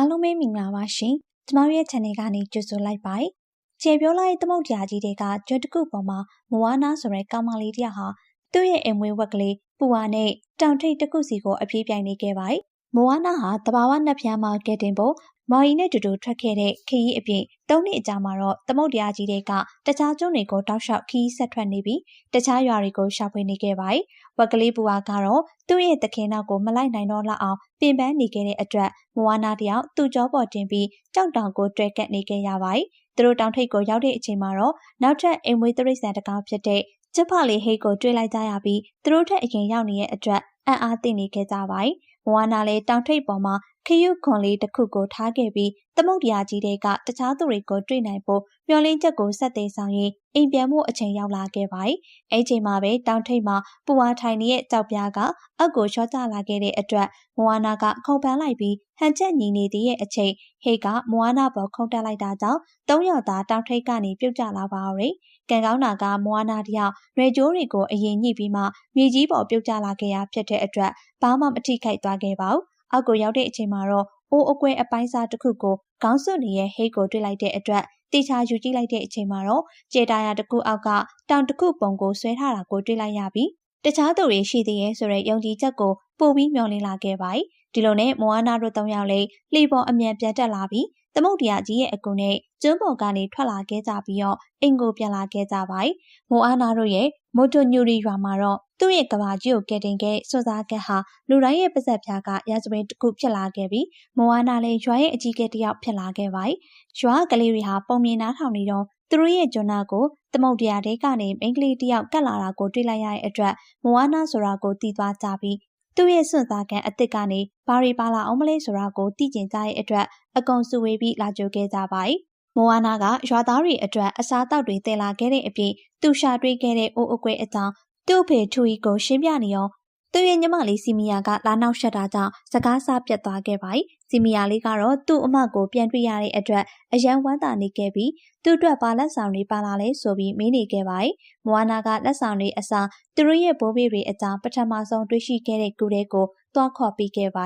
အားလုံးပဲမင်္ဂလာပါရှင်။ကျမတို့ရဲ့ channel ကနေကြိုဆိုလိုက်ပါတယ်။ကျေပြောလိုက်သမုတ်တရားကြီးတွေကကျွတ်တကုပေါ်မှာမဝါနာဆိုတဲ့ကောင်မလေးတယောက်ဟာသူ့ရဲ့အိမ်မွေးဝက်ကလေးပူဝါနဲ့တောင်ထိပ်တစ်ခုစီကိုအပြေးပြိုင်နေခဲ့ပါတယ်။မဝါနာဟာတဘာဝနှက်ဖျားမှာကဲတင်ဖို့ မော်ရီနဲ့တူတူထွက်ခဲ့တဲ့ခရီးအပြင်သုံးနှစ်အကြာမှာတော့သမုတ်တရားကြီးတွေကတခြားကျွန်းတွေကိုတောက်လျှောက်ခရီးဆက်ထွက်နေပြီးတခြားရွာတွေကိုရှာဖွေနေခဲ့ပါတယ်။ဝက်ကလေးပူဝါကတော့သူ့ရဲ့သခင်နောက်ကိုမလိုက်နိုင်တော့လောက်အောင်ပင်ပန်းနေခဲ့တဲ့အတွက်မဝါနာတယောက်သူ့ကြောပေါ်တင်ပြီးကြောက်တောင်ကိုတွဲကပ်နေခဲ့ရပါတယ်။သူတို့တောင်ထိပ်ကိုရောက်တဲ့အချိန်မှာတော့နောက်ထပ်အိမ်မွေးတရိษံတကားဖြစ်တဲ့ကျဖလေးဟိတ်ကိုတွေ့လိုက်ကြရပြီးသူတို့ထက်အရင်ရောက်နေတဲ့အတွက်အံ့အားသင့်နေခဲ့ကြပါတယ်။မ ဝါနာလည်းတောင်ထိပ်ပေါ်မှာခရုခွန်လေးတစ်ခုကိုထားခဲ့ပြီးသမုတ်တရားကြီးတွေကတခြားသူတွေကိုတွေ့နိုင်ဖို့မျောလင်းချက်ကိုဆက်သေးဆောင်ရင်အိမ်ပြန်မှုအချိန်ရောက်လာခဲ့ပါတယ်။အဲချိန်မှာပဲတောင်ထိပ်မှာပူဝါထိုင်နေတဲ့ကြောက်ပြားကအက်ကိုချောကျလာခဲ့တဲ့အတွက်မဝါနာကခုန်ပန်းလိုက်ပြီးဟန်ချက်ညီနေသေးရဲ့အချိန်ဟိတ်ကမဝါနာပေါ်ခုန်တက်လိုက်တာကြောင့်သုံးယောက်သားတောင်ထိပ်ကနေပြုတ်ကျလာပါတော့။ ကံကောင်းတာကမဝါနာတယောက်ရွယ်ကြိုးတွေကိုအရင်ညှိပြီးမှမြေကြီးပေါ်ပြုတ်ကျလာခဲ့ရဖြစ်တဲ့အတွက်ဘာမှမထိခိုက်သွားခဲ့ပါဘူး။အောက်ကိုရောက်တဲ့အချိန်မှာတော့အိုးအကွဲအပိုင်းစားတစ်ခုကိုခေါင်းစွပ်နေရဲ့ဟိတ်ကိုတွေ့လိုက်တဲ့အတွက်တေချာယူကြည့်လိုက်တဲ့အချိန်မှာတော့ကျေတာယာတစ်ခုအောက်ကတောင်တစ်ခုပုံကိုဆွဲထားတာကိုတွေ့လိုက်ရပြီးတခြားသူတွေရှိသေးရဲ့ဆိုတဲ့ယုံကြည်ချက်ကိုပို့ပြီးမျှော်လင့်လာခဲ့ပါတယ်။ဒီလိုနဲ့မိုအာနာတို့၃ယောက်လေးလှေပေါ်အမြန်ပြန်တက်လာပြီး သမုတ်တရားကြီးရဲ့အကူနဲ့ကျွန်းပေါ်ကနေထွက်လာခဲ့ကြပြီးတော့အိမ်ကိုပြန်လာခဲ့ကြပါတယ်။မိုအာနာတို့ရဲ့မိုတိုညူရီရွာမှာတော့သူ့ရဲ့ကဘာကြီးကိုကယ်တင်ခဲ့စွန်စားကက်ဟာလူတိုင်းရဲ့ပါဇက်ပြားကရာဇဝင်တစ်ခုဖြစ်လာခဲ့ပြီးမိုအာနာလည်းရွာရဲ့အကြီးအကဲတစ်ယောက်ဖြစ်လာခဲ့ပါတယ်။ရွာကလေးတွေဟာပုံမြင်နားထောင်နေတော့သူတို့ရဲ့ဂျွန်နာကိုသမုတ်တရားတွေကနေမိန်းကလေးတယောက်ကတ်လာတာကိုတွေ့လိုက်ရတဲ့အတွက်မိုအာနာဆိုတာကိုသိသွားကြပြီး သူ့ရဲ့စွန့်စားကန်အစ်စ်ကနေဘာရီပါလာအောင်မလဲဆိုတာကိုသိကျင်ကြတဲ့အတွက်အကုန်စုဝေးပြီးလာကြိုခဲ့ကြပါတယ်။မိုဝါနာကရွာသားတွေအတွက်အစားအသောက်တွေတည်လာခဲ့တဲ့အပြင်သူရှာတွေ့ခဲ့တဲ့အိုးအကွဲအကြောင်းသူ့ဖေထူကြီးကိုရှင်းပြနေရော သူ့ရဲ့ညီမလေးစီမီယာကလာနောက်ရှက်တာကြောင့်စကားစားပြတ်သွားခဲ့ပါတယ်။စီမီယာလေးကတော့သူ့အမကိုပြန်တွေ့ရတဲ့အတွက်အယံဝမ်းသာနေခဲ့ပြီးသူ့အတွက်ပါလက်ဆောင်တွေပါလာလဲဆိုပြီးမေးနေခဲ့ပါတယ်။မွာနာကလက်ဆောင်တွေအစားသူတို့ရဲ့ဘိုးဘေးတွေအကြောင်းပထမဆုံးတွေ့ရှိခဲ့တဲ့ကူတဲ့ကိုသွားခေါ်ပြီးခဲ့ပါ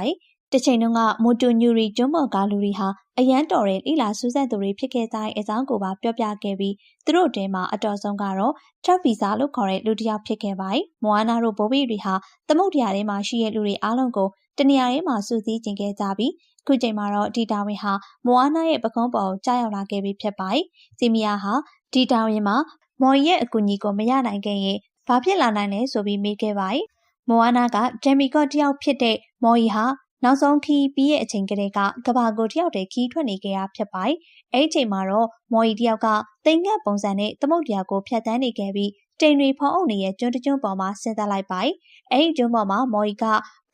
တယ်။တချိန်တုန်းကမိုတူညူရီကျွန်းပေါ်ကလူတွေဟာအရန်တော်တဲ့လိလာစူးစက်သူတွေဖြစ်ခဲ့ကြတဲ့အကြောင်းကိုပါပြောပြခဲ့ပြီးသူတို့တဲမှာအတော်ဆုံးကတော့ထပ်ဗီဇာလို့ခေါ်တဲ့လူတစ်ယောက်ဖြစ်ခဲ့ပါတယ်။မွာနာတို့ဘိုးဘေးတွေဟာသမုတ်တရားထဲမှာရှိတဲ့လူတွေအားလုံးကိုတနေရာထဲမှာစုစည်းကျင်ခဲ့ကြပြီးခုချိန်မှာတော့ဒီတာဝင်ဟာမွာနာရဲ့ပကုံးပေါ်ကြားရောက်လာခဲ့ပြီးဖြစ်ပါတယ်။စီမီယာဟာဒီတာဝင်မှာမော်ရဲ့အကူအညီကိုမရနိုင်ခဲ့ရင်ဘာဖြစ်လာနိုင်လဲဆိုပြီးမေးခဲ့ပါတယ်။မိုအာနာကဂျမ်မီကော့တယောက်ဖြစ်တဲ့မော်ရီဟာ နောက်ဆုံးခီးပြီးရဲ့အချိန်ကလေးကကဘာကိုတယောက်တည်းခီးထွက်နေကြရဖြစ်ပါတယ်။အဲဒီအချိန်မှာတော့မော်ရီတယောက်ကတိမ်ငတ်ပုံစံနဲ့သမုတ်တရားကိုဖျက်ဆီးနေခဲ့ပြီးတိမ်တွေဖောင်းအုပ်နေတဲ့ကျွန်းတကျွန်းပေါ်မှာဆင်းသက်လိုက်ပါတယ်။အဲဒီကျွန်းပေါ်မှာမော်ရီက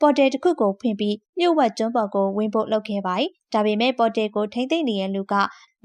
ပေါ်တယ်တစ်ခုကိုဖွင့်ပြီးမြို့ဝက်ကျွန်းပေါ်ကိုဝင်ဖို့လုပ်ခဲ့ပါတယ်။ဒါပေမဲ့ပေါ်တယ်ကိုထိမ့်သိမ့်နေတဲ့လူက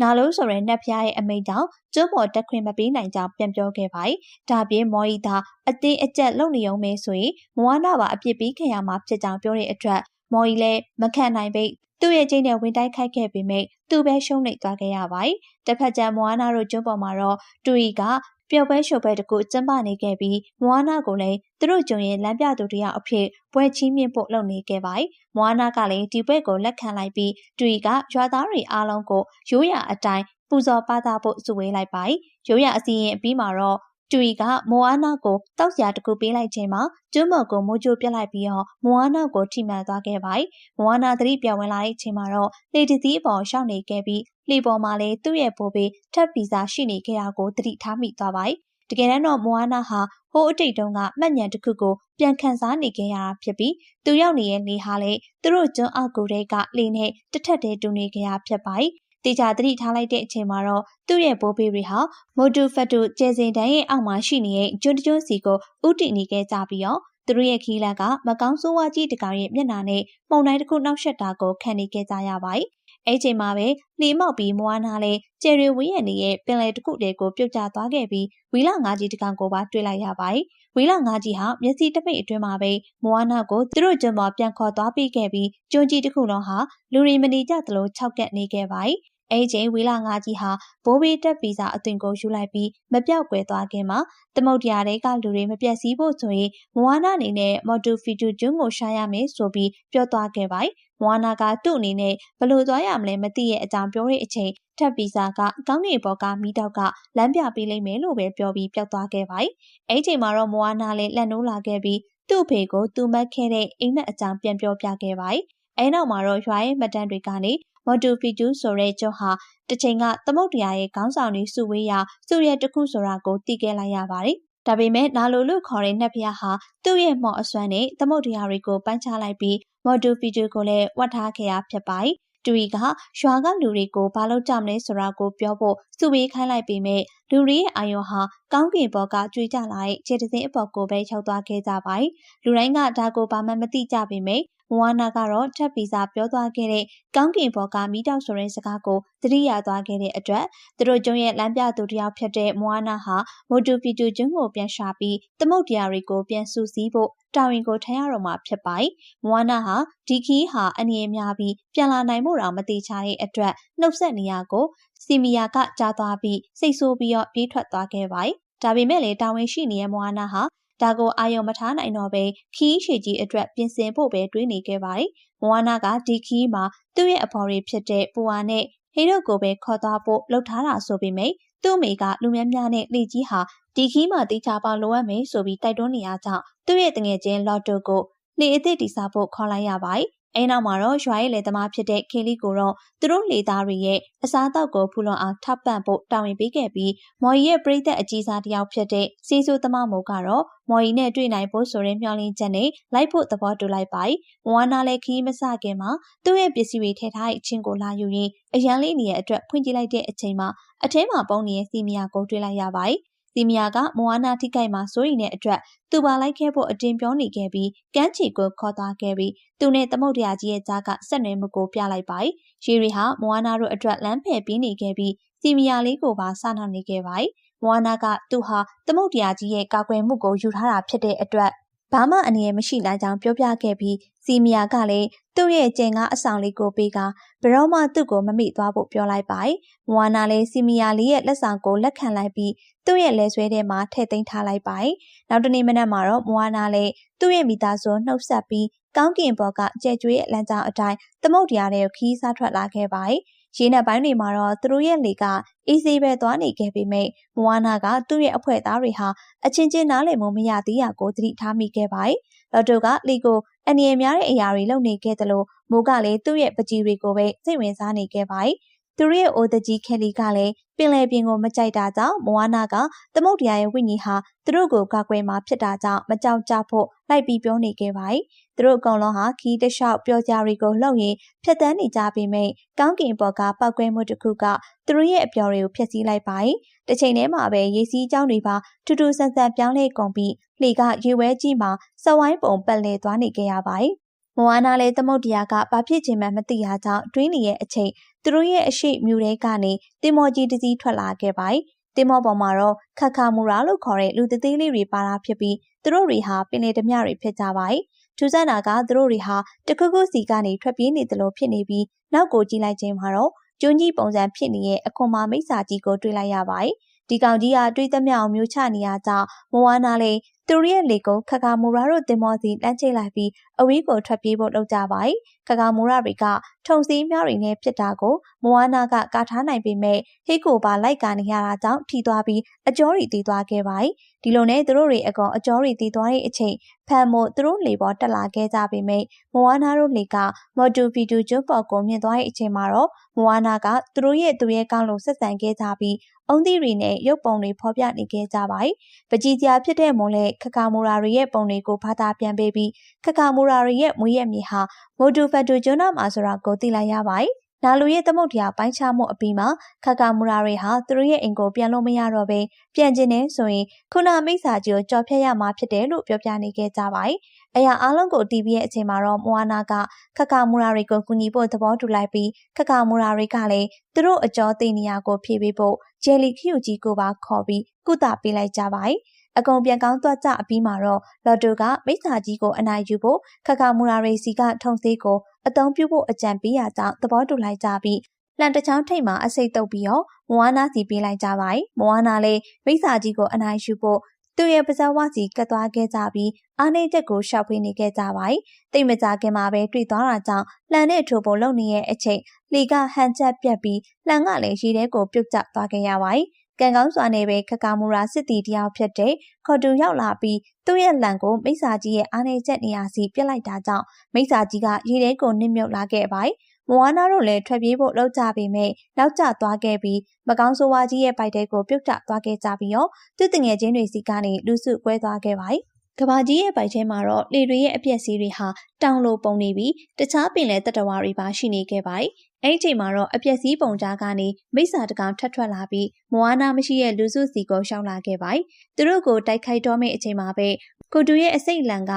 နာလုံးဆိုတဲ့နှက်ဖျားရဲ့အမိန့်ကြောင့်ကျွန်းပေါ်တက်ခွင့်မပေးနိုင်ကြောင်းပြန်ပြောခဲ့ပါတယ်။ဒါပြင်မော်ရီသာအသေးအကျက်လုံနေုံမဲဆိုရင်မဝါနာပါအပြစ်ပေးခံရမှာဖြစ်ကြောင်းပြောတဲ့အတွက် မော်ကြီးလည်းမခံနိုင်ပိတ်သူ့ရဲ့ကျင်းနဲ့ဝင်တိုက်ခိုက်ခဲ့ပေမဲ့သူပဲရှုံးနိမ့်သွားခဲ့ရပါတယ်။တစ်ဖက်ကျန်မွာနာတို့ကျွန်းပေါ်မှာတော့တူရီကပျော်ပွဲရှုပ်ပွဲတကူကျင်းပနေခဲ့ပြီးမွာနာကိုလည်းသူတို့ကျုံရဲ့လမ်းပြသူတယောက်အဖြစ်ပွဲချင်းမြင့်ဖို့လုပ်နေခဲ့ပါတယ်။မွာနာကလည်းဒီပွဲကိုလက်ခံလိုက်ပြီးတူရီကရွာသားတွေအားလုံးကိုရိုးရာအတိုင်းပူဇော်ပါတာဖို့စုဝေးလိုက်ပါတယ်။ရိုးရာအစီရင်အပြီးမှာတော့ ကျူရီကမိုအာနာကိုတောက်စရာတကူပေးလိုက်ခြင်းမှာကျွန်းမော်ကိုမိုးကြိုပြလိုက်ပြီးတော့မိုအာနာကိုထိမှန်သွားခဲ့ပါတယ်။မိုအာနာသတိပြောင်းဝင်လာတဲ့အချိန်မှာတော့လေတသီးအပေါ်ရှောက်နေခဲ့ပြီးလေပေါ်မှာလည်းသူ့ရဲ့ပိုးပေးထပ်ဗီဇာရှိနေခဲ့တာကိုသတိထားမိသွားပါတယ်။တကယ်တမ်းတော့မိုအာနာဟာဟိုးအတိတ်တုန်းကမှတ်ဉဏ်တစ်ခုကိုပြန်ခန်းစားနေခဲ့ရတာဖြစ်ပြီးသူရောက်နေတဲ့နေဟာလေသူတို့ကျွန်းအောက်ကိုတဲကလေနဲ့တထက်တည်းတူနေကြရဖြစ်ပါတယ် တေချာသတိထားလိုက်တဲ့အချိန်မှာတော့သူ့ရဲ့ဘိုးဘေးတွေဟာမိုတူဖတ်တူကျဲစင်တန်းရဲ့အောက်မှာရှိနေတဲ့ကျွန်းကျွန်းစီကိုဥတီနေခဲ့ကြပြီးတော့သူတို့ရဲ့ခီးလက်ကမကောင်းဆိုးဝါးကြီးတကောင်ရဲ့မျက်နှာနဲ့ပုံတိုင်းတစ်ခုနောက်ဆက်တာကိုခံနေခဲ့ကြရပါတယ်။အဲချိန်မှာပဲနှီးမောက်ပြီးမွားနာလဲကျယ်ရီဝင်းရနေရဲ့ပင်လယ်တစ်ခုတည်းကိုပြုတ်ကျသွားခဲ့ပြီးဝီလာငါးကြီးတကောင်ကိုပါတွေ့လိုက်ရပါတယ်။ဝီလာငါးကြီးဟာမျက်စိတပိတ်အတွင်းမှာပဲမွားနာကိုသူတို့ကျွန်းပေါ်ပြန်ခေါ်သွားပြီးခဲ့ပြီးကျွန်းကြီးတစ်ခုလုံးဟာလူရီမနေကြသလိုခြောက်ကပ်နေခဲ့ပါတယ်။ အဲချိန်ဝေလာငါကြီးဟာဘိုးဘေးတက်ဗီဇာအသွင်ကိုယူလိုက်ပြီးမပြောက်ကွယ်သွားခင်မှာသမုတ်တရားတွေကလူတွေမပြတ်စည်းဖို့ဆိုရင်မဝါနာအနေနဲ့မော်တူဖီတူကျွန်းကိုရှာရမယ်ဆိုပြီးပြောသွားခဲ့ပါတယ်။မမွာနာကသူ့အနေနဲ့ဘလို့သွားရမလဲမသိရဲ့အကြောင်းပြောတဲ့အချိန်ထပ်ပီစာကကောင်းကင်ဘော်ကမိတောက်ကလမ်းပြပေးလိုက်မယ်လို့ပဲပြောပြီးပျောက်သွားခဲ့ပါတယ်။အဲ့ချိန်မှာတော့မွာနာလည်းလက်နိုးလာခဲ့ပြီးသူ့အဖေကိုသူမတ်ခဲ့တဲ့အိမ်မက်အကြောင်းပြန်ပြောပြခဲ့ပါတယ်။အဲနောက်မှာတော့ရွာရဲ့မတန်းတွေကနေ မော်တူဖီကျူဆိုတဲ့ကျော်ဟာတစ်ချိန်ကသမုတ်တရားရဲ့ခေါင်းဆောင်တွေစုဝေးရာစုရဲတစ်ခုဆိုတာကိုသိခဲ့လိုက်ရပါတယ်။ဒါပေမဲ့နာလိုလို့ခေါ်တဲ့နှက်ဖျားဟာသူ့ရဲ့မော်အစွမ်းနဲ့သမုတ်တရားတွေကိုပန်းချလိုက်ပြီးမော်တူဖီကျူကိုလည်းဝတ်ထားခဲ့ရဖြစ်ပါတယ်။တူရီကရွာကလူတွေကိုဘာလို့ကြမလဲဆိုတာကိုပြောဖို့စုဝေးခိုင်းလိုက်ပေမဲ့ လူရီရဲ့အာယုံဟာကောင်းကင်ဘော်ကကြွေကြလာတဲ့ခြေတစင်းအပေါ်ကိုပဲရောက်သွားခဲ့ကြပါတယ်။လူတိုင်းကဒါကိုဘာမှမသိကြပေမဲ့မဝါနာကတော့ထပ်ပီစာပြောသွားခဲ့တဲ့ကောင်းကင်ဘော်ကမိတောက်ဆိုတဲ့စကားကိုသတိရသွားခဲ့တဲ့အတွက်သူတို့ကျုံရဲ့လမ်းပြသူတယောက်ဖြစ်တဲ့မဝါနာဟာမိုတူပီတူကျွန်းကိုပြန်ရှာပြီးသမုတ်တရားတွေကိုပြန်စုစည်းဖို့တာဝန်ကိုထမ်းရတော့မှာဖြစ်ပါတယ်။မဝါနာဟာဒီခီးဟာအနေအများပြီးပြန်လာနိုင်မှုတော့မတိချတဲ့အတွက်နှုတ်ဆက်နေရကို စီမီယာကကြားသွားပြီးစိတ်ဆိုးပြီးတော့ပြေးထွက်သွားခဲ့ပါတယ်။ဒါပေမဲ့လေတာဝန်ရှိနေတဲ့မဝါနာဟာဒါကိုအာယုံမထားနိုင်တော့ပဲခီးရှည်ကြီးအတွက်ပြင်ဆင်ဖို့ပဲတွေးနေခဲ့ပါတယ်။မဝါနာကဒီခီးမှာသူ့ရဲ့အဖော်တွေဖြစ်တဲ့ပူဝါနဲ့ဟေတို့ကိုပဲခေါ်သွားဖို့လှုပ်ထားတာဆိုပေမဲ့သူ့မိကလူများများနဲ့လေကြီးဟာဒီခီးမှာတိချပါလိုအပ်မယ်ဆိုပြီးတိုက်တွန်းနေရကြောင်းသူ့ရဲ့တငယ်ချင်းလော်တိုကိုလေအစ်စ်တိစားဖို့ခေါ်လိုက်ရပါတယ် အဲနောက်မှာတော့ရွာရဲ့လေသမားဖြစ်တဲ့ခေလီကိုတော့သူတို့လေသားတွေရဲ့အစားအသောက်ကိုဖူလွန်အောင်ထောက်ပံ့ဖို့တာဝန်ပေးခဲ့ပြီးမော်ရီရဲ့ပြည်သက်အကြီးစားတယောက်ဖြစ်တဲ့စီဆိုသမားမိုးကတော့မော်ရီနဲ့တွေ့နိုင်ဖို့ဆိုရင်မျှော်လင့်ချက်နဲ့လိုက်ဖို့သဘောတူလိုက်ပါတယ်။မဝါနာလည်းခီးမစခင်မှာသူ့ရဲ့ပစ္စည်းတွေထည့်ထားတဲ့အချင်းကိုလာယူရင်းအရန်လေးနေရဲ့အတွက်ဖွင့်ကြည့်လိုက်တဲ့အချိန်မှာအထဲမှာပုံနေတဲ့စီမီယာကိုတွေ့လိုက်ရပါတယ်။ စီမီယာကမွာနာထိခိုက်မှာစိုးရိမ်တဲ့အတွက်သူပါလိုက်ခဲ့ဖို့အတင်းပြောနေခဲ့ပြီးကမ်းချီကိုခေါ်သွားခဲ့ပြီးသူနဲ့သမုတ်တရားကြီးရဲ့ကြားကဆက်နွယ်မှုကိုပြလိုက်ပါတယ်။ရှီရီဟာမွာနာတို့အတွက်လမ်းဖယ်ပြီးနေခဲ့ပြီးစီမီယာလေးကိုပါစနှောက်နေခဲ့ပါတယ်။မွာနာကသူဟာသမုတ်တရားကြီးရဲ့ကာကွယ်မှုကိုယူထားတာဖြစ်တဲ့အတွက်ဘာမှအနေနဲ့မရှိနိုင်ကြောင်းပြောပြခဲ့ပြီးစီမီယာကလည်းသူ့ရဲ့ကျင်ကားအဆောင်လေးကိုပေးကဘရောမှသူ့ကိုမမိသွားဖို့ပြောလိုက်ပါတယ်။မဝါနာလည်းစီမီယာလေးရဲ့လက်ဆောင်ကိုလက်ခံလိုက်ပြီး သူ့ရဲ့လက်ဆွဲထဲမှာထည့်သိမ်းထားလိုက်ပါတယ်။နောက်တနေ့မနက်မှာတော့မဝါနာလည်းသူ့ရဲ့မိသားစုနှုတ်ဆက်ပြီးကောင်းကင်ဘော်ကကြဲကျွေးရဲ့လမ်းကြောင်းအတိုင်းသမုတ်တရားတွေကိုခီးစားထွက်လာခဲ့ပါတယ်။ရေနက်ပိုင်းတွေမှာတော့သူတို့ရဲ့လေကအေးဆေးပဲသွားနေခဲ့ပေမဲ့မဝါနာကသူ့ရဲ့အဖွဲ့သားတွေဟာအချင်းချင်းနားလည်မှုမရသေးရကိုသတိထားမိခဲ့ပါတယ်။လော်တိုကလီကိုအနေအများတဲ့အရာတွေလုပ်နေခဲ့သလိုမိုးကလည်းသူ့ရဲ့ပကြီးတွေကိုပဲစိတ်ဝင်စားနေခဲ့ပါတယ်။ သူရဲ့အိုတကြီးခဲလီကလည်းပင်လယ်ပြင်ကိုမကြိုက်တာကြောင့်မဝါနာကသမုတ်တရားရဲ့ဝိညာဉ်ဟာသူတို့ကိုကာကွယ်မှာဖြစ်တာကြောင့်မကြောက်ကြဖို့လိုက်ပြီးပြောနေခဲ့ပါတယ်။သူတို့အကောင်လုံးဟာခီးတလျှောက်ပြောကြတွေကိုလှုပ်ရင်းဖြတ်တန်းနေကြပေမဲ့ကောင်းကင်ဘော်ကပောက်ကွဲမှုတစ်ခုကသူတို့ရဲ့အပျော်တွေကိုဖျက်ဆီးလိုက်ပါတယ်။တစ်ချိန်တည်းမှာပဲရေစီးကြောင်းတွေပါထူးထူးဆန်းဆန်းပြောင်းလဲကုန်ပြီးလှေကရေဝဲကြီးမှာစဝိုင်းပုံပတ်လဲသွားနေကြရပါတယ်။မဝါနာလည်းသမုတ်တရားကဘာဖြစ်ချင်မှမသိရကြောင်းတွင်းနေရဲ့အချိန် သူတို့ရဲ့အရှိမြူတွေကနေတင်မော်ကြီးတစည်းထွက်လာခဲ့ပါတယ်။တင်မော်ပေါ်မှာတော့ခက်ခါမူရာလို့ခေါ်တဲ့လူသေးသေးလေးတွေပါတာဖြစ်ပြီးသူတို့တွေဟာပင်လေဓမြတွေဖြစ်ကြပါတယ်။ထူးဆန်းတာကသူတို့တွေဟာတခုခုစီကနေထွက်ပြေးနေသလိုဖြစ်နေပြီးနောက်ကိုကြည့်လိုက်ခြင်းမှာတော့ကျွန်းကြီးပုံစံဖြစ်နေရဲ့အခွန်မာမိစ္ဆာကြီးကိုတွေ့လိုက်ရပါတယ်။ ဒီကောင်ကြီးကတွေးသမျှအောင်မျိုးချနေရကြောင်းမဝါနာလေးသူတို့ရဲ့လေကိုခကာမူရာတို့တင်မောစီလမ်းချိတ်လိုက်ပြီးအဝေးကိုထွက်ပြေးဖို့လုပ်ကြပါတယ်။ခကာမူရာတွေကထုံစည်းမြောက်တွေနဲ့ဖြစ်တာကိုမဝါနာကကာထားနိုင်ပေမဲ့ဟိကိုပါလိုက်ကနေရတာကြောင့်ထိသွားပြီးအကျော်ရီတီးသွားခဲ့ပါတယ်။ဒီလိုနဲ့သူတို့တွေအကောင်အကျော်ရီတီးသွားတဲ့အချိန်ဖန်မို့သူတို့လေပေါ်တက်လာခဲ့ကြပေမဲ့မဝါနာတို့လေကမော်တူဗီတူကျွန်းပေါ်ကိုမြင်သွားတဲ့အချိန်မှာတော့မဝါနာကသူတို့ရဲ့သူရဲ့ကောင်းလို့ဆက်ဆံခဲ့ကြပြီး အုံသီးတွေနဲ့ရုပ်ပုံတွေဖော်ပြနေခဲ့ကြပါတယ်။ပကြီးစရာဖြစ်တဲ့မွန်လဲခကာမူရာတွေရဲ့ပုံတွေကိုဘာသာပြန်ပေးပြီးခကာမူရာတွေရဲ့မွေးရမြေဟာမိုဒူဖတ်တူကျွန်းတော်မှာဆိုတာကိုသိလိုက်ရပါတယ်။ နာလူရဲ့သမုတ်တရားပိုင်းခြားမှုအပြီးမှာခကာမူရာတွေဟာသူတို့ရဲ့အိမ်ကိုပြန်လို့မရတော့ဘဲပြန်ကျင်နေဆိုရင်ခုနမိစ္ဆာကြီးကိုကြော်ဖြတ်ရမှာဖြစ်တယ်လို့ပြောပြနေခဲ့ကြပါတယ်။အရာအလုံးကိုတီးပြီးရဲ့အချိန်မှာတော့မွာနာကခကာမူရာတွေကိုကူညီဖို့သဘောတူလိုက်ပြီးခကာမူရာတွေကလည်းသူတို့အကျော်သိနေရကိုဖြည့်ပေးဖို့ဂျယ်လီခီယူကြီးကိုပါခေါ်ပြီးကုသပေးလိုက်ကြပါတယ်။အကုန်ပြန်ကောင်းသွားကြအပြီးမှာတော့လော်တိုကမိစ္ဆာကြီးကိုအနိုင်ယူဖို့ခခမူရာရီစီကထုံသေးကို အသုံးပြုဖို့အကြံပေးရကြောင်းသဘောတူလိုက်ကြပြီးလန်တချောင်းထိတ်မှာအစိတ်တုပ်ပြီးတော့မဝါနာစီပေးလိုက်ကြပါ යි မဝါနာလည်းမိစ္ဆာကြီးကိုအနိုင်ယူဖို့သူ့ရဲ့ပါဇက်ဝစီကတ်သွားခဲ့ကြပြီးအားနေချက်ကိုရှောက်ဖေးနေခဲ့ကြပါတယ်။တိတ်မကြခင်မှာပဲတွေ့သွားတာကြောင့်လှန်နဲ့ထိုးပုံလုံနေရဲ့အချိန်လီကဟန်ချက်ပြက်ပြီးလှန်ကလည်းရေထဲကိုပြုတ်ကျသွားခဲ့ရပါတယ်။ ကံကောင်းစွာနဲ့ပဲခကာမူရာစစ်တီတယောက်ဖြစ်တဲ့ခေါ်တူရောက်လာပြီးသူ့ရဲ့လန်ကိုမိစာကြီးရဲ့အားနေချက်နေရာစီပြစ်လိုက်တာကြောင့်မိစာကြီးကရေထဲကိုနစ်မြုပ်လာခဲ့ပါတယ်။မဝါနာတို့လည်းထွက်ပြေးဖို့လှုပ်ကြပေမဲ့နောက်ကျသွားခဲ့ပြီးမကောင်းဆိုးဝါးကြီးရဲ့ပိုက်တဲကိုပြုတ်ကျသွားခဲ့ကြပြီးတော့သူတငယ်ချင်းတွေစီကနေလူစုကွဲသွားခဲ့ပါတယ်။ကဘာကြီးရဲ့ပိုက်ထဲမှာတော့လေတွေရဲ့အပြက်စီးတွေဟာတောင်လိုပုံနေပြီးတခြားပင်လယ်တတဝါတွေပါရှိနေခဲ့ပါတယ်။ အဲ့ဒီချိန်မှာတော့အပြက်စီးပုံကြားကနေမိစ္ဆာတကောင်ထပ်ထွက်လာပြီးမဝါနာမရှိရဲ့လူစုစီကိုရှောင်းလာခဲ့ပါတယ်။သူတို့ကိုတိုက်ခိုက်တော့မယ့်အချိန်မှာပဲကိုတူရဲ့အစိတ်လန်က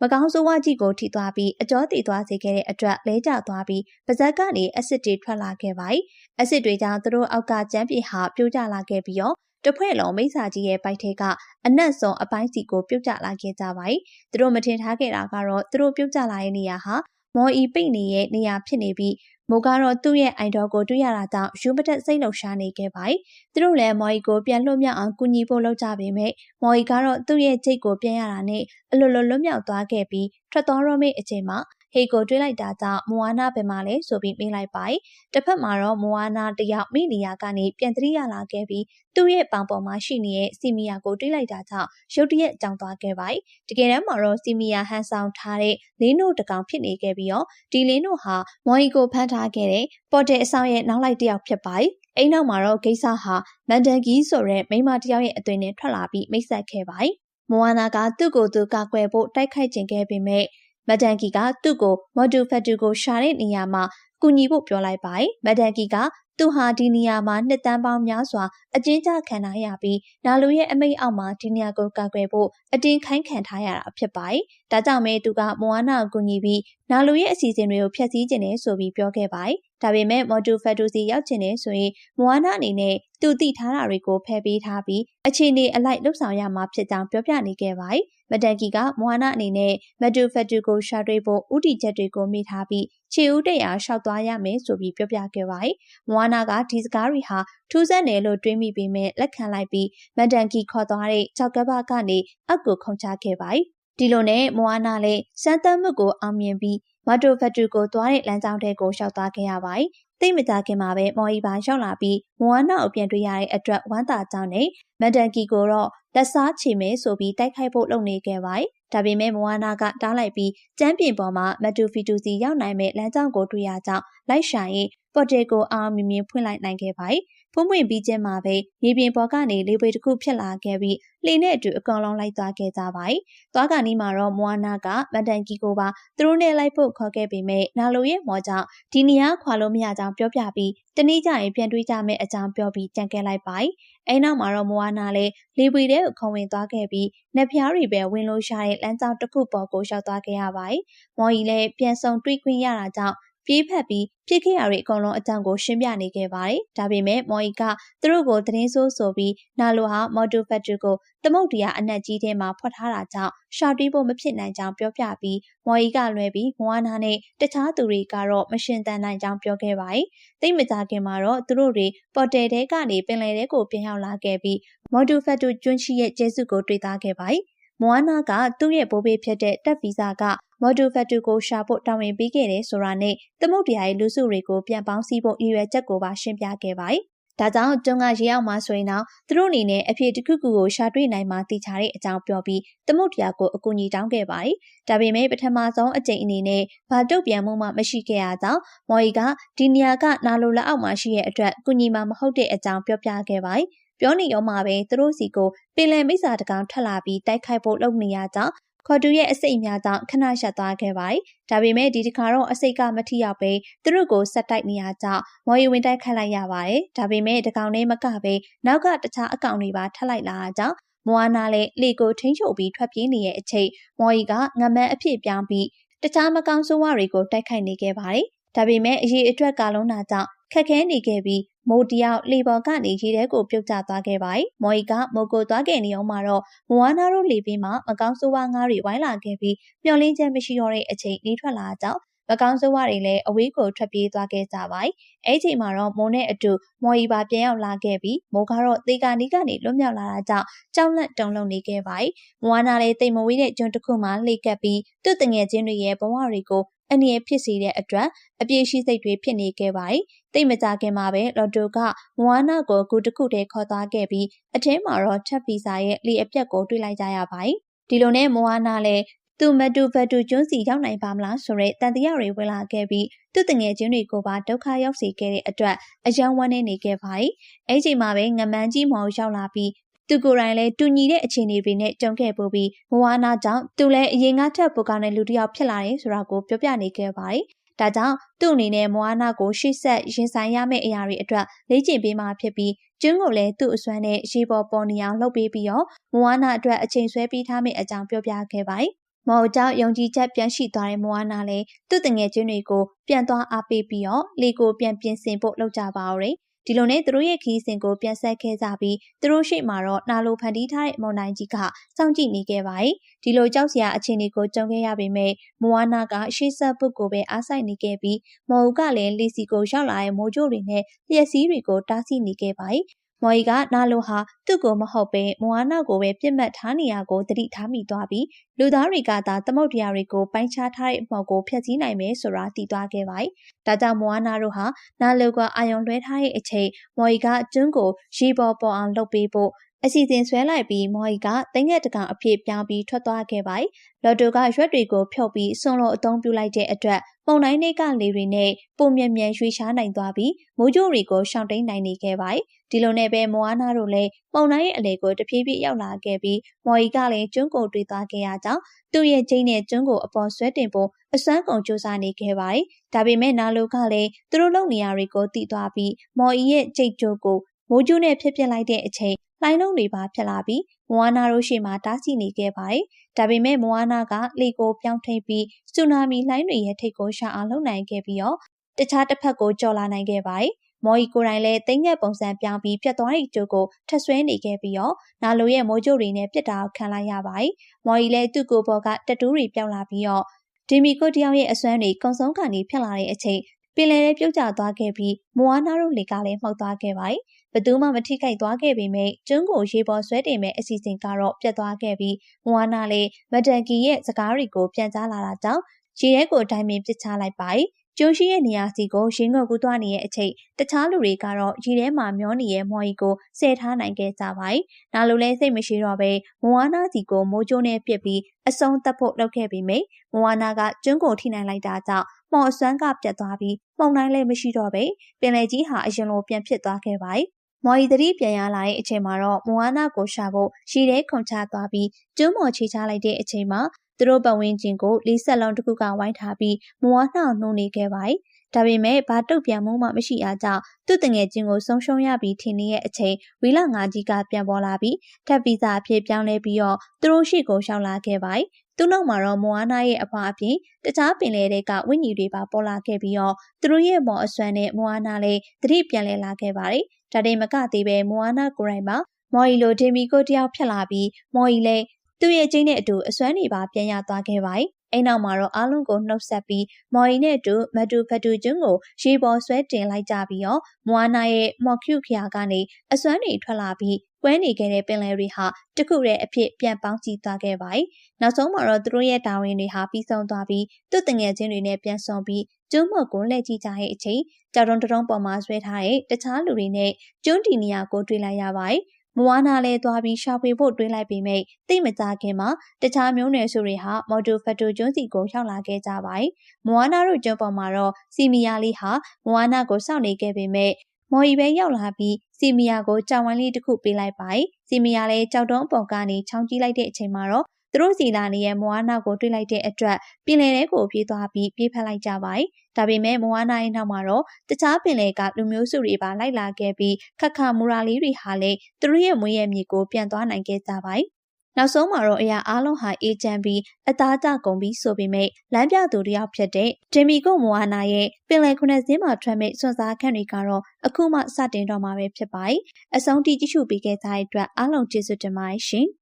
မကောင်းဆိုးဝါးကြီးကိုထိသွားပြီးအကျော်တည်သွားစေခဲ့တဲ့အတွက်လဲကျသွားပြီးပါဇက်ကနေအက်ဆစ်တွေထွက်လာခဲ့ပါတယ်။အက်ဆစ်တွေကြောင့်သူတို့အောက်ကကျန်းပြေဟာပြိုးကျလာခဲ့ပြီးတော့တဖွဲ့လုံးမိစ္ဆာကြီးရဲ့ပိုက်ထဲကအနက်ဆုံးအပိုင်းစီကိုပြုတ်ကျလာခဲ့ကြပါတယ်။သူတို့မထင်ထားခဲ့တာကတော့သူတို့ပြုတ်ကျလာတဲ့နေရာဟာမော်အီပိတ်နေရဲ့နေရာဖြစ်နေပြီး မိုးကတော့သူ့ရဲ့အိုင်တော်ကိုတွေ့ရတာကြောင့်ယူမတက်စိတ်လှုပ်ရှားနေခဲ့ပါတယ်။သူတို့လည်းမော်အီကိုပြန်လွှတ်မြောက်အောင်ကူညီဖို့လုပ်ကြပေမဲ့မော်အီကတော့သူ့ရဲ့ချိတ်ကိုပြန်ရတာနဲ့အလိုလိုလွတ်မြောက်သွားခဲ့ပြီးထွက်သွားတော့မယ့်အချိန်မှာ ဟေကိုတွေးလိုက်တာကြောင့်မဝါနာဘယ်မှာလဲဆိုပြီးမေးလိုက်ပါတယ်။တစ်ဖက်မှာတော့မဝါနာတယောက်မိနေရာကနေပြန်သတိရလာခဲ့ပြီးသူ့ရဲ့ပောင်ပေါ်မှာရှိနေတဲ့စီမီယာကိုတွေးလိုက်တာကြောင့်ရုတ်တရက်ကြောင်သွားခဲ့ပါတယ်။တကယ်တမ်းမှာတော့စီမီယာဟန်ဆောင်ထားတဲ့လင်းတို့တကောင်ဖြစ်နေခဲ့ပြီးတော့ဒီလင်းတို့ဟာမော်အီကိုဖမ်းထားခဲ့တဲ့ပေါ်တယ်အဆောင်ရဲ့နောက်လိုက်တယောက်ဖြစ်ပါတယ်။အိမ်နောက်မှာတော့ဂိဆာဟာမန်တန်ကီဆိုတဲ့မိန်းမတယောက်ရဲ့အသွင်နဲ့ထွက်လာပြီးမိတ်ဆက်ခဲ့ပါတယ်။မဝါနာကသူ့ကိုယ်သူကာကွယ်ဖို့တိုက်ခိုက်ကျင်ခဲ့ပေမဲ့ မဒန်ကီကသူ့ကိုမော်ဒူဖက်တူကိုရှာတဲ့နေရာမှာကူညီဖို့ပြောလိုက်ပါတယ်။မဒန်ကီက သူဟာဒီနေရာမှာနှစ်တန်းပေါင်းများစွာအကျဉ်းချခံထားရပြီးနာလူရဲ့အမိတ်အောက်မှာဒီနေရာကိုကာကွယ်ဖို့အတင်းခိုင်းခံထားရတာဖြစ်ပါတယ်။ဒါကြောင့်မဲသူကမွာနာကိုကူညီပြီးနာလူရဲ့အစီအစဉ်တွေကိုဖျက်ဆီးခြင်းနဲ့ဆိုပြီးပြောခဲ့ပါတယ်။ဒါပေမဲ့မော်ဒူဖက်တူစီရောက်ခြင်းနဲ့ဆိုရင်မွာနာအနေနဲ့သူသိထားတာတွေကိုဖယ်ပေးထားပြီးအခြေအနေအလိုက်လှုပ်ဆောင်ရမှာဖြစ်ကြောင်းပြောပြနေခဲ့ပါတယ်။မတန်ကီကမွာနာအနေနဲ့မတူဖက်တူကိုရှာတွေ့ဖို့ဥတီချက်တွေကိုမိထားပြီး ခြေဦးတရာရှောက်သွားရမယ်ဆိုပြီးပြောပြခဲ့ပါတယ်။မွာနာကဒီစကားတွေဟာထူးဆန်းတယ်လို့တွေးမိပေမဲ့လက်ခံလိုက်ပြီးမတန်ကီခေါ်သွားတဲ့ကြောက်ကပကနေအကူခုန်ချခဲ့ပါတယ်။ဒီလိုနဲ့မွာနာလည်းစမ်းသပ်မှုကိုအောင်မြင်ပြီးမတိုဖက်တူကိုသွားတဲ့လမ်းကြောင်းထဲကိုရှောက်သွားခဲ့ရပါတယ်။သိမကြခင်မှာပဲမော်ဤပါရောက်လာပြီးမွာနာကိုပြန်တွေ့ရတဲ့အတွက်ဝမ်းသာကြောင်းနဲ့မန်တန်ကီကိုတော့လက်စားချေမယ်ဆိုပြီးတိုက်ခိုက်ဖို့လုပ်နေခဲ့ပါတယ်။ ဒါပေမဲ့မဝါနာကတားလိုက်ပြီးကျမ်းပြင်ပေါ်မှာမတူဖီတူစီရောက်နိုင်မဲ့လမ်းကြောင်းကိုတွေ့ရကြောင်းလိုက်ရှာရင်ပေါ်တယ်ကိုအောင်မြင်မြင်ဖွင့်လိုက်နိုင်ခဲ့ပါတယ်။ ဖုံးပွင့်ပြီးချင်းမှာပဲမြေပြင်ပေါ်ကနေလေပွေတစ်ခုဖြစ်လာခဲ့ပြီးလှေနဲ့အတူအကောင်လုံးလိုက်သွားခဲ့ကြပါတယ်။သွားကနီးမှာတော့မွာနာကမန်တန်ကီကိုပါသူတို့နဲ့လိုက်ဖို့ခေါ်ခဲ့ပေမဲ့နာလိုရဲ့မော်ကြောင့်ဒီနေရာခွာလို့မရကြောင်းပြောပြပြီးတနေ့ကျရင်ပြန်တွေးကြမယ့်အကြောင်းပြောပြီးကြံခဲ့လိုက်ပါတယ်။အဲနောက်မှာတော့မွာနာလည်းလေပွေတဲ့ကိုခုံဝင်သွားခဲ့ပြီးနှဖျားတွေပဲဝင်လို့ရှာတဲ့လမ်းကြောင်းတစ်ခုပေါ်ကိုရောက်သွားခဲ့ရပါတယ်။မော်ကြီးလည်းပြန်ဆောင်တွေးခွင့်ရတာကြောင့် ပြေးဖက်ပြီးဖြစ်ခဲ့ရတဲ့အကုန်လုံးအကြောင်းကိုရှင်းပြနေခဲ့ပါတယ်။ဒါပေမဲ့မော်ဤကသူတို့ကိုသတင်းဆိုးဆိုပြီးနာလိုဟာမော်တိုဖက်ထရီကိုသမုတ်တရားအနက်ကြီးထဲမှာဖွက်ထားတာကြောင့်ရှာတီးဖို့မဖြစ်နိုင်ကြောင်းပြောပြပြီးမော်ဤကလွဲပြီးမွားနာနဲ့တခြားသူတွေကတော့မရှင်တန်နိုင်ကြောင်းပြောခဲ့ပါတယ်။သိမကြခင်မှာတော့သူတို့တွေပေါ်တယ်တဲကနေပင်လယ်ထဲကိုပြန်ရောက်လာခဲ့ပြီးမော်တိုဖက်တူကျွန်းရှိရဲ့ကျဲစုကိုတွေ့သားခဲ့ပါတယ်။မွာနာကသူ့ရဲ့ဘိုးဘေးဖြစ်တဲ့တက်ဗီဇာက မော်ဒူဖက်တူကိုရှာဖို့တာဝန်ပေးခဲ့တယ်ဆိုတာနဲ့သမုတ်တရားရဲ့လူစုတွေကိုပြန်ပေါင်းစည်းဖို့ရည်ရွယ်ချက်ကိုပါရှင်းပြခဲ့ပါတယ်။ဒါကြောင့်ကျွန်းကရေအောင်မှဆိုရင်တော့သူတို့အနေနဲ့အဖြစ်တစ်ခုခုကိုရှာတွေ့နိုင်မှသိချတဲ့အကြောင်းပြောပြီးသမုတ်တရားကိုအကူအညီတောင်းခဲ့ပါတယ်။ဒါပေမဲ့ပထမဆုံးအကြိမ်အနေနဲ့ဘာတုတ်ပြန်မှုမှမရှိခဲ့ရကြောင်းမော်ရီကဒီနေရာကနာလိုလက်အောက်မှာရှိတဲ့အတွက်ကူညီမှမဟုတ်တဲ့အကြောင်းပြောပြခဲ့ပါတယ်။ပြောနေရောမှာပဲသူတို့စီကိုပင်လယ်မိစ္ဆာတကောင်ထက်လာပြီးတိုက်ခိုက်ဖို့လုပ်နေရကြောင်း ခေါ်တူရဲ့အစိတ်များကြောင့်ခဏရှက်သွားခဲ့ပါတယ်။ဒါပေမဲ့ဒီတစ်ခါတော့အစိတ်ကမထိရောက်ပဲသူတို့ကိုဆက်တိုက်နေရကြောင်းမော်ရီဝင်တိုက်ခတ်လိုက်ရပါတယ်။ဒါပေမဲ့တကောင်နဲ့မကပဲနောက်ကတခြားအကောင်တွေပါထပ်လိုက်လာကြောင်းမွာနာလည်းလေကိုထိန်းချုပ်ပြီးထွက်ပြေးနေတဲ့အချိန်မော်ရီကငမန်းအဖြစ်ပြောင်းပြီးတခြားမကောင်းဆိုးဝါးတွေကိုတိုက်ခိုက်နေခဲ့ပါတယ်။ဒါပေမဲ့အရေးအတွက်ကာလုံးနာကြောင့်ခက်ခဲနေခဲ့ပြီး မိုးတယောက်လေပေါ်ကနေရေထဲကိုပြုတ်ကျသွားခဲ့ပါတယ်။မော်ဤကမိုးကိုသွားခဲ့နေအောင်မှာတော့မဝါနာတို့လေပင်မှာမကောင်းဆိုးဝါးငါးတွေဝိုင်းလာခဲ့ပြီးမျောလင်းချက်မရှိတော့တဲ့အချိန်နှီးထွက်လာကြောင်းမကောင်းဆိုးဝါးတွေလည်းအဝေးကိုထွက်ပြေးသွားခဲ့ကြပါတယ်။အဲ့ချိန်မှာတော့မိုးနဲ့အတူမော်ရီပါပြန်ရောက်လာခဲ့ပြီးမိုးကတော့သေကာနီးကနေလွတ်မြောက်လာတာကြောင့်ကြောက်လန့်တုန်လှုပ်နေခဲ့ပါတယ်။မွာနာလည်းတိမ်မဝေးတဲ့ကျွန်းတစ်ခုမှာလှိတ်ကပ်ပြီးသူ့တငယ်ချင်းတွေရဲ့ဘဝတွေကို အနည်းဖြစ်စေတဲ့အတွက်အပြည့်ရှိစိတ်တွေဖြစ်နေခဲ့ပါတယ်။တိတ်မကြခင်မှာပဲလော်တိုကမွာနာကိုဂူတစ်ခုတည်းခေါ်သွားခဲ့ပြီးအထင်းမှာတော့ချက်ပီစာရဲ့လီအပြက်ကိုတွေ့လိုက်ကြရပါတယ်။ဒီလိုနဲ့မွာနာလည်းသူမတူဘတူကျွန်းစီရောက်နိုင်ပါမလားဆိုတဲ့တန်တရားတွေဝင်လာခဲ့ပြီးသူ့တငယ်ချင်းတွေကိုပါဒုက္ခရောက်စေခဲ့တဲ့အတွက်အယံဝန်းနေနေခဲ့ပါတယ်။အဲ့ချိန်မှာပဲငမန်းကြီးမောင်ရောက်လာပြီး သူကိုယ်တိုင်လည်းတူညီတဲ့အခြေအနေတွေနဲ့ကြုံခဲ့ပို့ပြီးမဝါနာကြောင့်သူလည်းအရင်ကထက်ပိုကောင်းတဲ့လူတစ်ယောက်ဖြစ်လာတယ်ဆိုတာကိုပြောပြနေခဲ့ပါတယ်။ဒါကြောင့်သူ့အနေနဲ့မဝါနာကိုရှေ့ဆက်ရင်ဆိုင်ရမယ့်အရာတွေအတွက်လေ့ကျင့်ပေးမှဖြစ်ပြီးကျွန်းကိုလည်းသူ့အစွမ်းနဲ့ရေပေါ်ပေါ်နေအောင်လုပ်ပေးပြီးတော့မဝါနာအတွက်အချိန်ဆွဲပေးထားမယ့်အကြောင်းပြောပြခဲ့ပါတယ်။မော်ကြောင့်ယုံကြည်ချက်ပြန်ရှိသွားတဲ့မဝါနာလည်းသူ့တငယ်ချင်းတွေကိုပြန်သွားအားပေးပြီးတော့လေကိုပြန်ပြင်ဆင်ဖို့လုပ်ကြပါဦးတယ် ဒီလိုနဲ့သူတို့ရဲ့ခီးစဉ်ကိုပြန်ဆက်ခဲ့ကြပြီးသူတို့ရှိမှတော့နာလိုဖန်တီးထားတဲ့မုန်တိုင်းကြီးကစောင့်ကြည့်နေခဲ့ပါတယ်။ဒီလိုကြောက်စရာအခြေအနေကိုကြုံခဲ့ရပေမဲ့မဝါနာကရှေ့ဆက်ပုတ်ကိုပဲအားဆိုင်နေခဲ့ပြီးမော်ဦးကလည်းလီစီကိုရောက်လာတဲ့မိုးကြိုးတွေနဲ့လျက်စီးတွေကိုတားဆီးနေခဲ့ပါတယ် မော်ရီကနာလိုဟာသူ့ကိုမဟုတ်ပဲမွာနာကိုပဲပြစ်မှတ်ထားနေရကိုသတိထားမိသွားပြီးလူသားတွေကသာသမုတ်တရားတွေကိုပိုင်းခြားထားတဲ့အမော်ကိုဖျက်ဆီးနိုင်မယ်ဆိုတာသိသွားခဲ့ပါတယ်။ဒါကြောင့်မွာနာတို့ဟာနာလိုကအာယုံလွှဲထားတဲ့အချိန်မော်ရီကကျွန်းကိုရေပေါ်ပေါ်အောင်လုပ်ပေးဖို့အစီအစဉ်ဆွဲလိုက်ပြီးမော်ရီကတင်းငက်တကောင်အဖြစ်ပြောင်းပြီးထွက်သွားခဲ့ပါတယ်။လော်တိုကရွက်တွေကိုဖြုတ်ပြီးဆွန်လို့အသုံးပြုလိုက်တဲ့အတွက်ပုံတိုင်းတွေကလေတွေနဲ့ပုံမြဲမြဲရွှေရှားနိုင်သွားပြီးမိုးကြိုးတွေကိုရှောင်တိန်နိုင်နေခဲ့ပါတယ်။ ဒီလိုနဲ့ပဲမွားနာတို့လည်းပုံတိုင်းရဲ့အလေကိုတဖြည်းဖြည်းရောက်လာခဲ့ပြီးမော်ရီကလည်းကျွန်းကိုတွေ့သွားခဲ့ရကြောင်းသူ့ရဲ့ကျင်းနဲ့ကျွန်းကိုအပေါ်ဆွဲတင်ဖို့အစွမ်းကုန်စူးစမ်းနေခဲ့ပါတယ်။ဒါပေမဲ့နာလိုကလည်းသူတို့လုပ်နေရတွေကိုသိသွားပြီးမော်ဤရဲ့ကြိတ်ကြိုးကိုမိုးကျူးနဲ့ဖြစ်ပစ်လိုက်တဲ့အချိန်လှိုင်းလုံးတွေပါဖြစ်လာပြီးမွာနာတို့ရှေ့မှာတားဆီးနေခဲ့ပါတယ်။ဒါပေမဲ့မွာနာကလေကိုပြောင်းထိပ်ပြီးဆူနာမီလှိုင်းတွေရဲ့ထိပ်ကိုရှာအောင်လုပ်နိုင်ခဲ့ပြီးတော့တခြားတစ်ဖက်ကိုကြော်လာနိုင်ခဲ့ပါတယ်။ မော်ဤကိုယ်တိုင်လည်းတိမ့်ငက်ပုံစံပြောင်းပြီးပြတ်သွားတဲ့ကြိုးကိုထဆွဲနေခဲ့ပြီးတော့နာလိုရဲ့မိုးကြိုးတွေနဲ့ပြစ်တာခံလိုက်ရပါတယ်။မော်ဤလည်းသူ့ကိုယ်ပေါ်ကတတူးတွေပြောင်းလာပြီးတော့ဒီမီကိုတယောက်ရဲ့အစွမ်းတွေကုံဆုံးကနေဖြစ်လာတဲ့အချိန်ပင်လယ်ထဲပြုတ်ကျသွားခဲ့ပြီးမွာနာတို့လေကလည်းမှောက်သွားခဲ့ပါတယ်။ဘသူမှမထိခိုက်သွားခဲ့ပေမဲ့ကျွန်းကိုရေပေါ်ဆွဲတင်မဲ့အစီအစဉ်ကတော့ပြတ်သွားခဲ့ပြီးမွာနာလည်းမတန်ကီရဲ့စကားတွေကိုပြန်ကြားလာတာကြောင့်ရေထဲကိုဒိုင်မင်ပစ်ချလိုက်ပါတယ်။ ကျိုးရှိရဲ့နေရာစီကိုရင်းငုပ်ကူးသွားနေတဲ့အချိန်တခြားလူတွေကတော့ရေထဲမှာမျောနေတဲ့မွာကြီးကိုဆဲထားနိုင်ခဲ့ကြပါတယ်။နာလိုလဲစိတ်မရှိတော့ပဲမဝါနာစီကိုမိုးကျိုးနဲ့ပြစ်ပြီးအဆုံးသတ်ဖို့လုပ်ခဲ့ပေမယ့်မဝါနာကကျွန်းကိုထိနိုင်လိုက်တာကြောင့်မော်အစွမ်းကပြတ်သွားပြီးပုံတိုင်းလည်းမရှိတော့ပဲပင်လယ်ကြီးဟာအရင်လိုပြန်ဖြစ်သွားခဲ့ပါတယ်။မော်ရီသတိပြန်ရလာတဲ့အချိန်မှာတော့မဝါနာကိုရှာဖို့ရှီထဲခုန်ချသွားပြီးကျွန်းမော်ချေချလိုက်တဲ့အချိန်မှာ သူတို့ပတ်ဝန်းကျင်ကိုလေးဆက်လုံးတစ်ခုကဝိုင်းထားပြီးမဝါနှောက်နှုံနေခဲ့ပါတယ်။ဒါပေမဲ့ဘာတုတ်ပြန်မှုမှမရှိအားကြောင့်သူ့တငယ်ချင်းကိုဆုံးရှုံးရပြီးထင်နေတဲ့အချိန်ဝီလာငါကြီးကပြန်ပေါ်လာပြီးထပ်ဗီဇာအဖြစ်ပြောင်းလဲပြီးတော့သူတို့ရှိကိုရှောက်လာခဲ့ပါတယ်။သူ့နောက်မှာတော့မိုအာနာရဲ့အဖွားအပြင်တခြားပင်လယ်တွေကဝိညာဉ်တွေပါပေါ်လာခဲ့ပြီးတော့သူတို့ရဲ့မော်အစွမ်းနဲ့မိုအာနာလည်းတတိပြန်လဲလာခဲ့ပါတယ်။ဒါတင်မကသေးပဲမိုအာနာကိုယ်တိုင်မှာမော်ရီလိုဒေမီကိုတယောက်ဖြစ်လာပြီးမော်ရီလည်း သူ့ရဲ့ကျင်းနဲ့အတူအစွမ်းတွေပါပြန်ရသွားခဲ့ပါတယ်။အဲ့နောက်မှာတော့အားလုံးကိုနှုတ်ဆက်ပြီးမော်ရီနဲ့အတူမတူဖတူကျွန်းကိုရေပေါ်ဆွဲတင်လိုက်ကြပြီးတော့မွာနာရဲ့မော်ကျူခရာကနေအစွမ်းတွေထွက်လာပြီးကွဲနေခဲ့တဲ့ပင်လယ်တွေဟာတခုတည်းအဖြစ်ပြန်ပေါင်းကြည့်သွားခဲ့ပါတယ်။နောက်ဆုံးမှာတော့သူတို့ရဲ့တာဝန်တွေဟာပြီးဆုံးသွားပြီးသူ့တငယ်ချင်းတွေနဲ့ပြန်ဆောင်ပြီးကျွန်းမော်ကိုလှည့်ကြည့်ကြတဲ့အချိန်ကြောက်တုံးတုံးပေါ်မှာဆွဲထားတဲ့တခြားလူတွေနဲ့ကျွန်းတီနီယာကိုတွေ့လိုက်ရပါတယ်။ မဝါနာလဲသွားပြီးရှာဖွေဖို့တွေးလိုက်ပေမဲ့သိမကြခင်မှာတခြားမျိုးနွယ်စုတွေဟာမော်တိုဖက်တိုကျွန်းစီကိုရောက်လာခဲ့ကြပါတယ်။မဝါနာတို့ကျွန်းပေါ်မှာတော့စီမီယာလီဟာမဝါနာကိုစောင့်နေခဲ့ပေမဲ့မော်ရီပဲရောက်လာပြီးစီမီယာကိုကြောင်ဝိုင်းလေးတစ်ခုပေးလိုက်ပါတယ်။စီမီယာလည်းကြောက်တုံးအပေါ်ကနေချောင်းကြည့်လိုက်တဲ့အချိန်မှာတော့ သူတို့စီလာနေရဲ့မွားနာကိုတွေ့လိုက်တဲ့အတွက်ပင်လယ်ထဲကိုပြေးသွားပြီးပြေးဖက်လိုက်ကြပါတယ်။ဒါပေမဲ့မွားနာရဲ့နောက်မှာတော့တခြားပင်လယ်ကလူမျိုးစုတွေပါလိုက်လာခဲ့ပြီးခက်ခါမူရာလေးတွေဟာလည်းသူတို့ရဲ့မွေးရမြေကိုပြန်သွားနိုင်ခဲ့ကြပါတယ်။နောက်ဆုံးမှာတော့အရာအားလုံးဟာအေးချမ်းပြီးအသားကျကုန်ပြီးဆိုပေမဲ့လမ်းပြသူတယောက်ဖြစ်တဲ့ဂျင်မီကိုမွာနာရဲ့ပင်လယ်ခုနှစ်စင်းမှာထွက်မဲ့စွန့်စားခန့်တွေကတော့အခုမှစတင်တော့မှာပဲဖြစ်ပါတယ်။အဆုံးထိကြည့်ရှုပေးခဲ့ကြတဲ့အတွက်အားလုံးကျေးဇူးတင်ပါတယ်ရှင်။